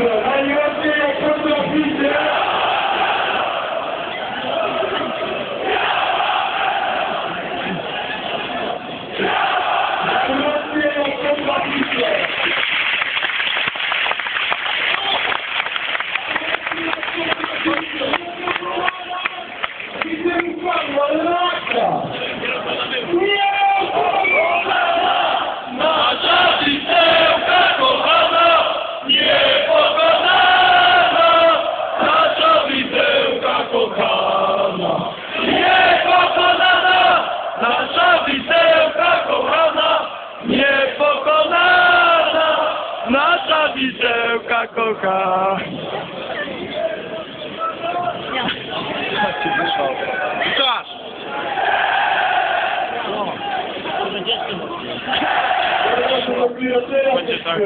Thank you. Nasza wisełka kochana, niepokonana, nasza wisełka kochana. To dopiero teraz Będzie tak.